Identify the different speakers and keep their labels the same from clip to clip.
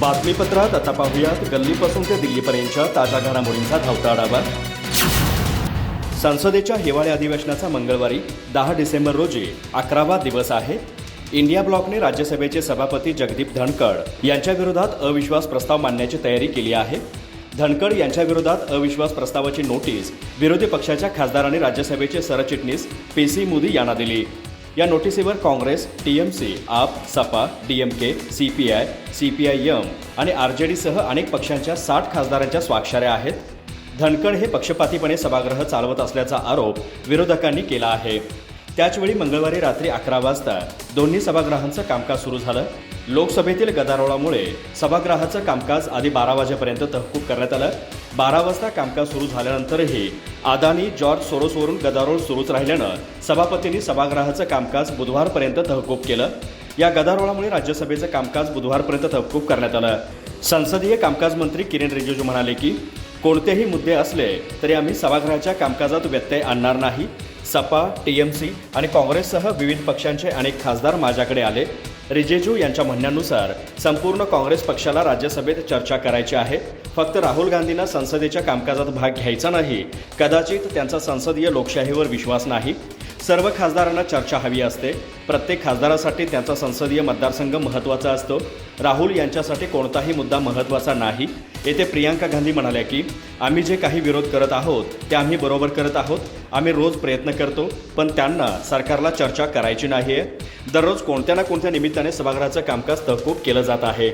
Speaker 1: बातमीपत्रात आता पाहुयात. गल्लीपासून ते दिल्लीपर्यंतच्या ताज्या घडामोडींचा धावता आढावा. संसदेच्या हिवाळी अधिवेशनाचा मंगळवारी दहा डिसेंबर रोजी अकरावा दिवस आहे. इंडिया ब्लॉकने राज्यसभेचे सभापती जगदीप धनकड यांच्याविरोधात अविश्वास प्रस्ताव मांडण्याची तयारी केली आहे. धनकड यांच्याविरोधात अविश्वास प्रस्तावाची नोटीस विरोधी पक्षाच्या खासदारांनी राज्यसभेचे सरचिटणीस पी सी मोदी यांना दिली. या नोटिसीवर Congress TMC AAP Sapa DMK CPI I M आणि आरजेडीसह अनेक पक्षांच्या साठ खासदारांच्या स्वाक्षऱ्या आहेत. धनकड हे पक्षपातीपणे सभागृह चालवत असल्याचा आरोप विरोधकांनी केला आहे. त्याचवेळी मंगळवारी रात्री अकरा वाजता दोन्ही सभागृहांचं कामकाज सुरू झालं. लोकसभेतील गदारोळामुळे सभागृहाचं कामकाज आधी बारा वाजेपर्यंत तहकूब करण्यात आलं. बारा वाजता कामकाज सुरू झाल्यानंतरही अदानी जॉर्ज सोरोसवरून गदारोळ सुरूच राहिल्यानं सभापतींनी सभागृहाचं कामकाज बुधवारपर्यंत तहकूब केलं. या गदारोळामुळे राज्यसभेचं कामकाज बुधवारपर्यंत तहकूब करण्यात आलं. संसदीय कामकाज मंत्री किरेन रिजिजू म्हणाले की कोणतेही मुद्दे असले तरी आम्ही सभागृहाच्या कामकाजात व्यत्यय आणणार नाही. सपा टीएमसी आणि काँग्रेससह विविध पक्षांचे अनेक खासदार माझ्याकडे आले. रिजेजू यांच्या म्हणण्यानुसार संपूर्ण काँग्रेस पक्षाला राज्यसभेत चर्चा करायची आहे. फक्त राहुल गांधींना संसदेच्या कामकाजात भाग घ्यायचा नाही. कदाचित त्यांचा संसदीय लोकशाहीवर विश्वास नाही. सर्व खासदारांना चर्चा हवी असते. प्रत्येक खासदारासाठी त्यांचा संसदीय मतदारसंघ महत्त्वाचा असतो. राहुल यांच्यासाठी कोणताही मुद्दा महत्त्वाचा नाही. येथे प्रियांका गांधी म्हणाल्या की आम्ही जे काही विरोध करत आहोत ते आम्ही बरोबर करत आहोत. आम्ही रोज प्रयत्न करतो पण त्यांना सरकारला चर्चा करायची नाही आहे दररोज कोणत्या ना कोणत्या निमित्ताने सभागृहाचं कामकाज तहकूब केलं जात आहे.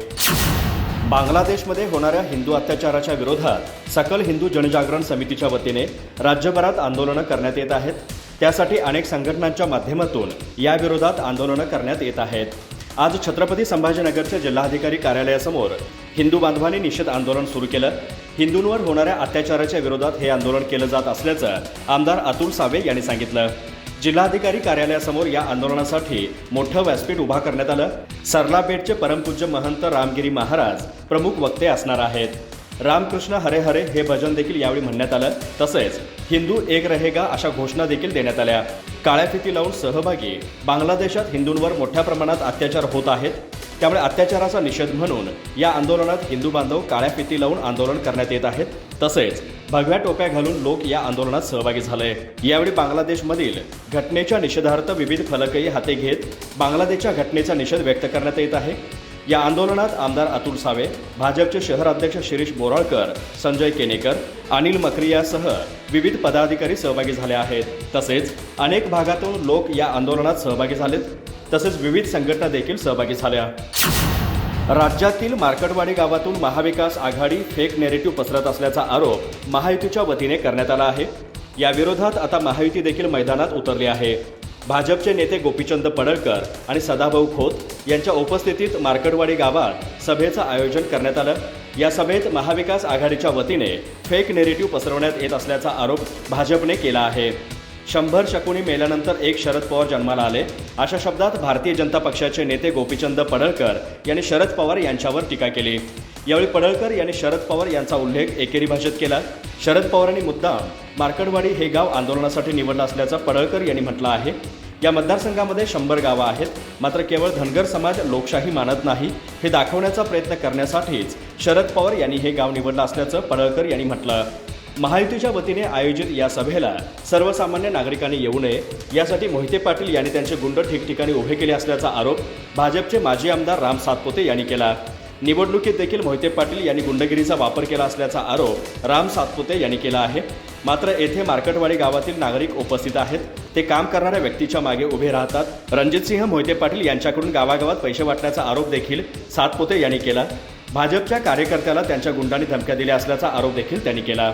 Speaker 1: बांगलादेशमध्ये होणाऱ्या हिंदू अत्याचाराच्या विरोधात सकल हिंदू जनजागरण समितीच्या वतीने राज्यभरात आंदोलनं करण्यात येत आहेत. त्यासाठी अनेक संघटनांच्या माध्यमातून या विरोधात आंदोलनं करण्यात येत आहेत. आज छत्रपती संभाजीनगरच्या जिल्हाधिकारी कार्यालयासमोर हिंदू बांधवांनी निषेध आंदोलन सुरू केलं. हिंदूंवर होणाऱ्या अत्याचाराच्या विरोधात हे आंदोलन केलं जात असल्याचं आमदार अतुल सावे यांनी सांगितलं. जिल्हाधिकारी कार्यालयासमोर या आंदोलनासाठी मोठं व्यासपीठ उभा करण्यात आलं. सरलापेठचे परमपूज्य महंत रामगिरी महाराज प्रमुख वक्ते असणार आहेत. रामकृष्ण हरे हरे हे भजन देखील यावेळी म्हणण्यात आलं. तसेच हिंदू एक रहेगा अशा घोषणा देखील देण्यात आल्या. काळ्या फिती लावून सहभागी बांगलादेशात हिंदूंवर मोठ्या प्रमाणात अत्याचार होत आहेत. त्यामुळे अत्याचाराचा निषेध म्हणून या आंदोलनात हिंदू बांधव काळ्या फिती लावून आंदोलन करण्यात येत आहेत. तसेच भगव्या टोप्या घालून लोक या आंदोलनात सहभागी झाले. यावेळी बांगलादेशमधील घटनेच्या निषेधार्थ विविध फलकही हाती घेत बांगलादेशच्या घटनेचा निषेध व्यक्त करण्यात येत आहे. या आंदोलनात आमदार अतुल सावे भाजपचे शहर अध्यक्ष शिरीष बोराळकर संजय केनेकर अनिल मकरियासह विविध पदाधिकारी सहभागी झाले आहेत. तसेच अनेक भागातून लोक या आंदोलनात सहभागी झालेत. तसेच विविध संघटना देखील सहभागी झाल्या. राज्यातील मार्कटवाडी गावातून महाविकास आघाडी फेक नेरेटिव्ह पसरत असल्याचा आरोप महायुतीच्या वतीने करण्यात आला आहे. याविरोधात आता महायुती देखील मैदानात उतरली आहे. भाजपचे नेते गोपीचंद पडळकर आणि सदाभाऊ खोत यांच्या उपस्थितीत मार्कडवाडी गावात सभेचं आयोजन करण्यात आलं. या सभेत महाविकास आघाडीच्या वतीने फेक नेरेटिव्ह पसरवण्यात येत असल्याचा आरोप भाजपने केला आहे. शंभर शकुनी मेल्यानंतर एक शरद पवार जन्माला आले. अशा शब्दात भारतीय जनता पक्षाचे नेते गोपीचंद पडळकर यांनी शरद पवार यांच्यावर टीका केली. यावेळी पडळकर यांनी शरद पवार यांचा उल्लेख एकेरी भाषेत केला. शरद पवारांनी मुद्दाम मार्कडवाडी हे गाव आंदोलनासाठी निवडलं असल्याचं पडळकर यांनी म्हटलं आहे. या मतदारसंघामध्ये शंभर गावं आहेत. मात्र केवळ धनगर समाज लोकशाही मानत नाही. हे दाखवण्याचा प्रयत्न करण्यासाठीच शरद पवार यांनी हे गाव निवडलं असल्याचं पडळकर यांनी म्हटलं. महायुतीच्या वतीने आयोजित या सभेला सर्वसामान्य नागरिकांनी येऊ नये यासाठी मोहिते पाटील यांनी त्यांचे गुंड ठिकठिकाणी उभे केले असल्याचा आरोप भाजपचे माजी आमदार राम सातपोते यांनी केला. निवडणुकीत देखील मोहिते पाटील यांनी गुंडगिरीचा वापर केला असल्याचा आरोप राम सातपुते यांनी केला आहे. मात्र येथे मार्कटवाडी गावातील नागरिक उपस्थित आहेत. ते काम करणाऱ्या व्यक्तीच्या मागे उभे राहतात. रणजितसिंह मोहिते पाटील यांच्याकडून गावागावात पैसे वाटण्याचा आरोप देखील सातपुते यांनी केला. भाजपच्या कार्यकर्त्याला त्यांच्या गुंडांनी धमक्या दिल्या असल्याचा आरोप देखील त्यांनी केला.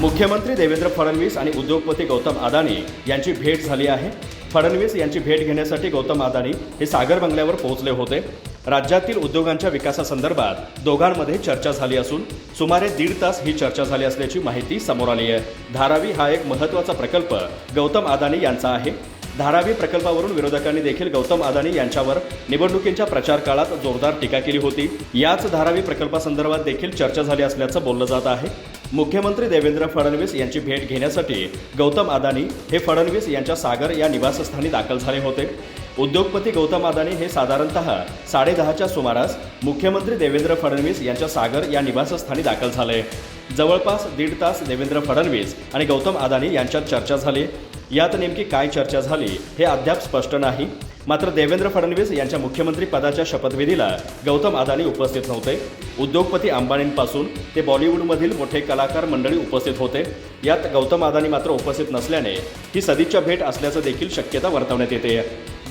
Speaker 1: मुख्यमंत्री देवेंद्र फडणवीस आणि उद्योगपती गौतम अदानी यांची भेट झाली आहे. फडणवीस यांची भेट घेण्यासाठी गौतम अदानी हे सागर बंगल्यावर पोहोचले होते. राज्यातील उद्योगांच्या विकासासंदर्भात दोघांमध्ये चर्चा झाली असून सुमारे दीड तास ही चर्चा झाली असल्याची माहिती समोर आली आहे. धारावी हा एक महत्त्वाचा प्रकल्प गौतम अदानी यांचा आहे. धारावी प्रकल्पावरून विरोधकांनी देखील गौतम अदानी यांच्यावर निवडणुकींच्या प्रचार काळात जोरदार टीका केली होती. याच धारावी प्रकल्पासंदर्भात देखील चर्चा झाली असल्याचं बोललं जात आहे. मुख्यमंत्री देवेंद्र फडणवीस यांची भेट घेण्यासाठी गौतम अदानी हे फडणवीस यांच्या सागर या निवासस्थानी दाखल झाले होते. उद्योगपती गौतम अदानी हे साधारणतः साडेदहाच्या सुमारास मुख्यमंत्री देवेंद्र फडणवीस यांच्या सागर या निवासस्थानी दाखल झाले. जवळपास दीड तास देवेंद्र फडणवीस आणि गौतम अदानी यांच्यात चर्चा झाली. यात नेमकी काय चर्चा झाली हे अद्याप स्पष्ट नाही. मात्र देवेंद्र फडणवीस यांच्या मुख्यमंत्री पदाच्या शपथविधीला गौतम अदानी उपस्थित नव्हते. उद्योगपती अंबानींपासून ते बॉलिवूडमधील मोठे कलाकार मंडळी उपस्थित होते. यात गौतम अदानी मात्र उपस्थित नसल्याने ही सदिच्छा भेट असल्याचं देखील शक्यता वर्तवण्यात येते.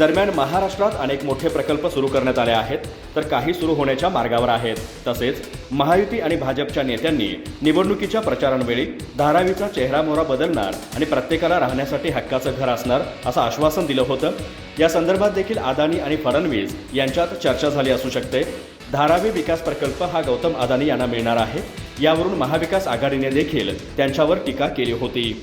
Speaker 1: दरम्यान महाराष्ट्रात अनेक मोठे प्रकल्प सुरू करण्यात आले आहेत तर काही सुरू होण्याच्या मार्गावर आहेत. तसेच महायुती आणि भाजपच्या नेत्यांनी निवडणुकीच्या प्रचारांवेळी धारावीचा चेहरामोहरा बदलणार आणि प्रत्येकाला राहण्यासाठी हक्काचं घर असणार असं आश्वासन दिलं होतं. या संदर्भात देखील अदानी आणि फडणवीस यांच्यात चर्चा झाली असू शकते. धारावी विकास प्रकल्प हा गौतम अदानी यांना मिळणार आहे. यावरून महाविकास आघाडीने देखील त्यांच्यावर टीका केली होती.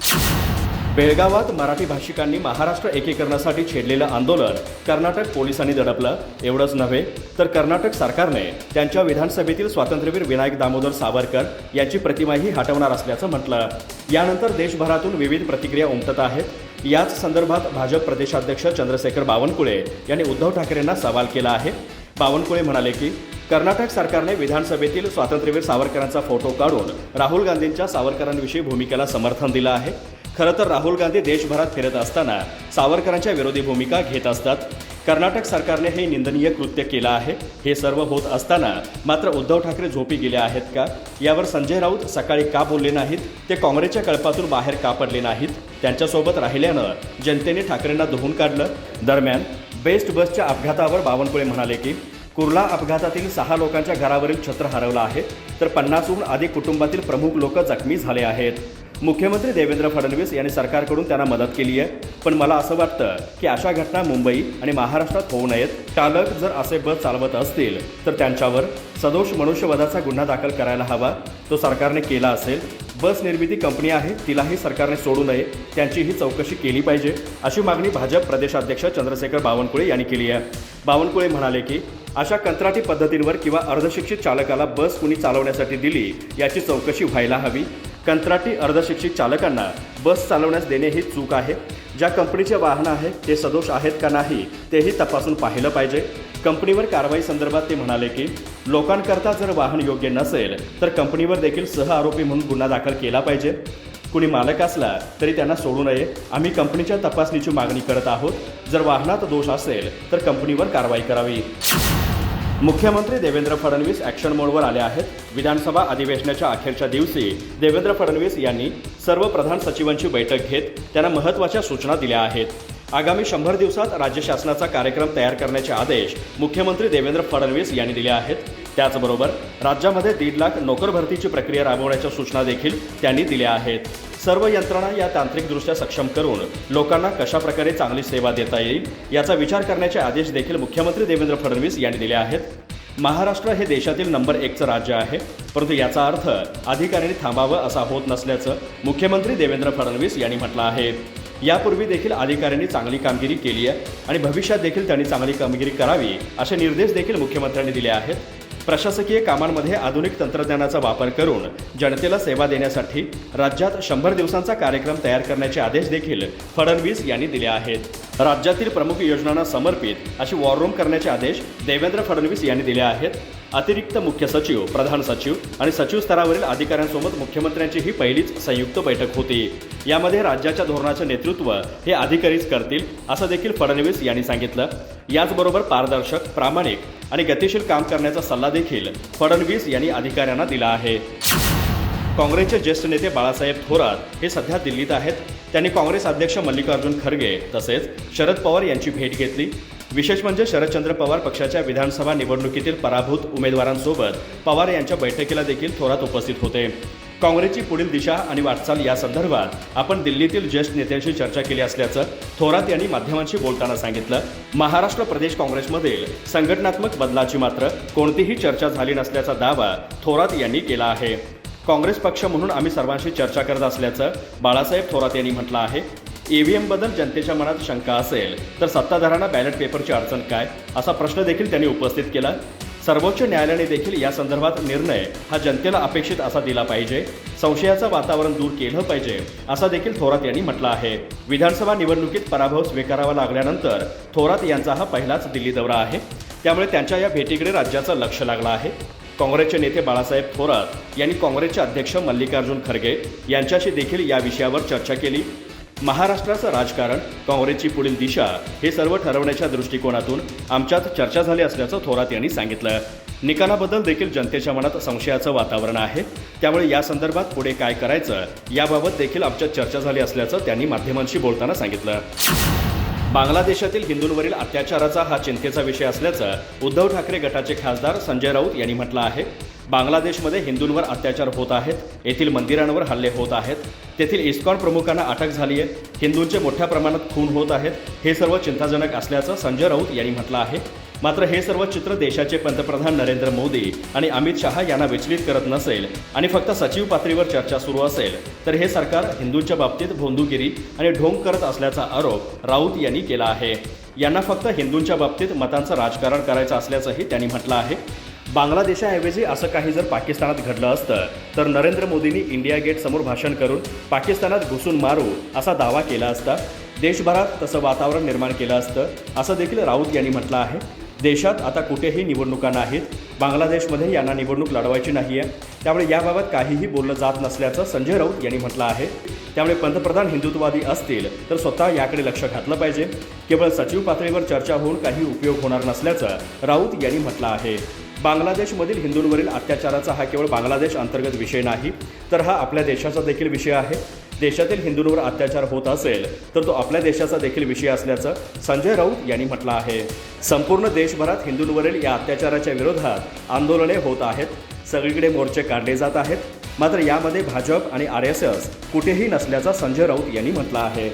Speaker 1: बेळगावात मराठी भाषिकांनी महाराष्ट्र एकीकरणासाठी छेडलेलं आंदोलन कर्नाटक पोलिसांनी दडपलं. एवढंच नव्हे तर कर्नाटक सरकारने त्यांच्या विधानसभेतील स्वातंत्र्यवीर विनायक दामोदर सावरकर याची प्रतिमाही हटवणार असल्याचं म्हटलं. यानंतर देशभरातून विविध प्रतिक्रिया उमटत आहेत. याच संदर्भात भाजप प्रदेशाध्यक्ष चंद्रशेखर बावनकुळे यांनी उद्धव ठाकरेंना सवाल केला आहे. बावनकुळे म्हणाले की कर्नाटक सरकारने विधानसभेतील स्वातंत्र्यवीर सावरकरांचा फोटो काढून राहुल गांधींच्या सावरकरांविषयी भूमिकेला समर्थन दिलं आहे. खरं तर राहुल गांधी देशभरात फिरत असताना सावरकरांच्या विरोधी भूमिका घेत असतात. कर्नाटक सरकारने हे निंदनीय कृत्य केलं आहे. हे सर्व होत असताना मात्र उद्धव ठाकरे झोपी गेले आहेत का? यावर संजय राऊत सकाळी का बोलले नाहीत? ते काँग्रेसच्या कळपातून बाहेर का पडले नाहीत? त्यांच्यासोबत राहिल्यानं जनतेने ठाकरेंना धुवून काढलं. दरम्यान बेस्ट बसच्या अपघातावर बावनकुळे म्हणाले की कुर्ला अपघातातील सहा लोकांच्या घरावरील छत्र हरवलं आहे. तर पन्नासहून अधिक कुटुंबातील प्रमुख लोक जखमी झाले आहेत. मुख्यमंत्री देवेंद्र फडणवीस यांनी सरकारकडून त्यांना मदत केली आहे. पण मला असं वाटतं की अशा घटना मुंबई आणि महाराष्ट्रात होऊ नयेत. चालक जर असे बस चालवत असतील तर त्यांच्यावर सदोष मनुष्यवधाचा गुन्हा दाखल करायला हवा. तो सरकारने केला असेल. बस निर्मिती कंपनी आहे तिलाही सरकारने सोडू नये. त्यांचीही चौकशी केली पाहिजे. अशी मागणी भाजप प्रदेशाध्यक्ष चंद्रशेखर बावनकुळे यांनी केली आहे. बावनकुळे म्हणाले की अशा कंत्राटी पद्धतींवर किंवा अर्धशिक्षित चालकाला बस कुणी चालवण्यासाठी दिली याची चौकशी व्हायला हवी. कंत्राटी अर्धशिक्षित चालकांना बस चालवण्यास देणे ही चूक आहे. ज्या कंपनीचे वाहनं आहेत ते सदोष आहेत का नाही तेही तपासून पाहिलं पाहिजे. कंपनीवर कारवाई संदर्भात ते म्हणाले की लोकांकरता जर वाहन योग्य नसेल तर कंपनीवर देखील सह आरोपी म्हणून गुन्हा दाखल केला पाहिजे. कुणी मालक असला तरी त्यांना सोडू नये. आम्ही कंपनीच्या तपासणीची मागणी करत आहोत. जर वाहनात दोष असेल तर कंपनीवर कारवाई करावी. मुख्यमंत्री देवेंद्र फडणवीस ॲक्शन मोडवर आले आहेत. विधानसभा अधिवेशनाच्या अखेरच्या दिवशी देवेंद्र फडणवीस यांनी सर्व प्रधान सचिवांची बैठक घेत त्यांना महत्त्वाच्या सूचना दिल्या आहेत. आगामी शंभर दिवसात राज्य शासनाचा कार्यक्रम तयार करण्याचे आदेश मुख्यमंत्री देवेंद्र फडणवीस यांनी दिले आहेत. त्याचबरोबर राज्यामध्ये दीड लाख नोकर भरतीची प्रक्रिया राबवण्याच्या सूचना देखील त्यांनी दिल्या आहेत. सर्व यंत्रणा या तांत्रिकदृष्ट्या सक्षम करून लोकांना कशा प्रकारे चांगली सेवा देता येईल याचा विचार करण्याचे आदेश देखील मुख्यमंत्री देवेंद्र फडणवीस यांनी दिले आहेत. महाराष्ट्र हे देशातील नंबर एकचं राज्य आहे परंतु याचा अर्थ अधिकाऱ्यांनी थांबावं असा होत नसल्याचं मुख्यमंत्री देवेंद्र फडणवीस यांनी म्हटलं आहे. यापूर्वी देखील अधिकाऱ्यांनी चांगली कामगिरी केली आहे आणि भविष्यात देखील त्यांनी चांगली कामगिरी करावी असे निर्देश देखील मुख्यमंत्र्यांनी दिले आहेत. प्रशासकीय कामांमध्ये आधुनिक तंत्रज्ञानाचा वापर करून जनतेला सेवा देण्यासाठी राज्यात शंभर दिवसांचा कार्यक्रम तयार करण्याचे आदेश देखील फडणवीस यांनी दिले आहेत. राज्यातील प्रमुख योजनांना समर्पित अशी वॉर रूम करण्याचे आदेश देवेंद्र फडणवीस यांनी दिले आहेत. अतिरिक्त मुख्य सचिव प्रधान सचिव आणि सचिव स्तरावरील अधिकाऱ्यांसोबत मुख्यमंत्र्यांची ही पहिलीच संयुक्त बैठक होती. यामध्ये राज्याच्या धोरणाचे नेतृत्व हे अधिकारीच करतील असं देखील फडणवीस यांनी सांगितलं. याचबरोबर पारदर्शक प्रामाणिक आणि गतिशील काम करण्याचा सल्ला देखील फडणवीस यांनी अधिकाऱ्यांना दिला आहे. काँग्रेसचे ज्येष्ठ नेते बाळासाहेब थोरात हे सध्या दिल्लीत आहेत. त्यांनी काँग्रेस अध्यक्ष मल्लिकार्जुन खरगे तसेच शरद पवार यांची भेट घेतली. विशेष म्हणजे शरदचंद्र पवार पक्षाच्या विधानसभा निवडणुकीतील पराभूत उमेदवारांसोबत पवार यांच्या बैठकीला देखील थोरात उपस्थित होते. काँग्रेसची पुढील दिशा आणि वाटचाल या संदर्भात आपण दिल्लीतील ज्येष्ठ नेत्यांशी चर्चा केली असल्याचं थोरात यांनी माध्यमांशी बोलताना सांगितलं. महाराष्ट्र प्रदेश काँग्रेसमधील संघटनात्मक बदलाची मात्र कोणतीही चर्चा झाली नसल्याचा दावा थोरात यांनी केला आहे. काँग्रेस पक्ष म्हणून आम्ही सर्वांशी चर्चा करत असल्याचं बाळासाहेब थोरात यांनी म्हटलं आहे. ईव्हीएमबद्दल जनतेच्या मनात शंका असेल तर सत्ताधाऱ्यांना बॅलेट पेपरची अडचण काय? असा प्रश्न देखील त्यांनी उपस्थित केला. सर्वोच्च न्यायालयाने देखील या संदर्भात निर्णय हा जनतेला अपेक्षित असा दिला पाहिजे. संशयाचं वातावरण दूर केलं पाहिजे असा देखील थोरात यांनी म्हटलं आहे. विधानसभा निवडणुकीत पराभव स्वीकारावा लागल्यानंतर थोरात यांचा हा पहिलाच दिल्ली दौरा आहे. त्यामुळे त्यांच्या या भेटीकडे राज्याचं लक्ष लागलं आहे. काँग्रेसचे नेते बाळासाहेब थोरात यांनी काँग्रेसचे अध्यक्ष मल्लिकार्जुन खरगे यांच्याशी देखील या विषयावर चर्चा केली. महाराष्ट्राचं राजकारण काँग्रेसची पुढील दिशा हे सर्व ठरवण्याच्या दृष्टिकोनातून आमच्यात चर्चा झाली असल्याचं थोरात यांनी सांगितलं. निकालाबद्दल देखील जनतेच्या मनात संशयाचं वातावरण आहे. त्यामुळे या संदर्भात पुढे काय करायचं याबाबत देखील आमच्यात चर्चा झाली असल्याचं त्यांनी माध्यमांशी बोलताना सांगितलं. बांगलादेशातील हिंदूंवरील अत्याचाराचा हा चिंतेचा विषय असल्याचं उद्धव ठाकरे गटाचे खासदार संजय राऊत यांनी म्हटलं आहे. बांगलादेशमध्ये हिंदूंवर अत्याचार होत आहेत येथील मंदिरांवर हल्ले होत आहेत तेथील इस्कॉन प्रमुखांना अटक झाली आहे हिंदूंचे मोठ्या प्रमाणात खून होत आहेत हे सर्व चिंताजनक असल्याचं संजय राऊत यांनी म्हटलं आहे. मात्र हे सर्व चित्र देशाचे पंतप्रधान नरेंद्र मोदी आणि अमित शहा यांना विचलित करत नसेल आणि फक्त सचिव पातळीवर चर्चा सुरू असेल तर हे सरकार हिंदूंच्या बाबतीत भोंदूगिरी आणि ढोंग करत असल्याचा आरोप राऊत यांनी केला आहे. यांना फक्त हिंदूंच्या बाबतीत मतांचं राजकारण करायचं असल्याचंही त्यांनी म्हटलं आहे. बांगलादेशाऐवजी असं काही जर पाकिस्तानात घडलं असतं तर नरेंद्र मोदींनी इंडिया गेट समोर भाषण करून पाकिस्तानात घुसून मारू असा दावा केला असता देशभरात तसं वातावरण निर्माण केलं असतं असं देखील राऊत यांनी म्हटलं आहे. देशात आता कुठेही निवडणुका नाहीत. बांगलादेशमध्ये यांना निवडणूक लढवायची नाही आहे त्यामुळे याबाबत काहीही बोललं जात नसल्याचं संजय राऊत यांनी म्हटलं आहे. त्यामुळे पंतप्रधान हिंदुत्ववादी असतील तर स्वतः याकडे लक्ष घातलं पाहिजे. केवळ सचिव पातळीवर चर्चा होऊन काही उपयोग होणार नसल्याचं राऊत यांनी म्हटलं आहे. बांगलादेशमधील हिंदूंवरील अत्याचाराचा हा केवळ बांगलादेश अंतर्गत विषय नाही तर हा आपल्या देशाचा देखील विषय आहे. देशातील हिंदूंवर अत्याचार होत असेल तर तो आपल्या देशाचा देखील विषय असल्याचं संजय राऊत यांनी म्हटलं आहे. संपूर्ण देशभरात हिंदूंवरील या अत्याचाराच्या विरोधात आंदोलने होत आहेत. सगळीकडे मोर्चे काढले जात आहेत. मात्र यामध्ये भाजप आणि आर एस एस कुठेही नसल्याचं संजय राऊत यांनी म्हटलं आहे.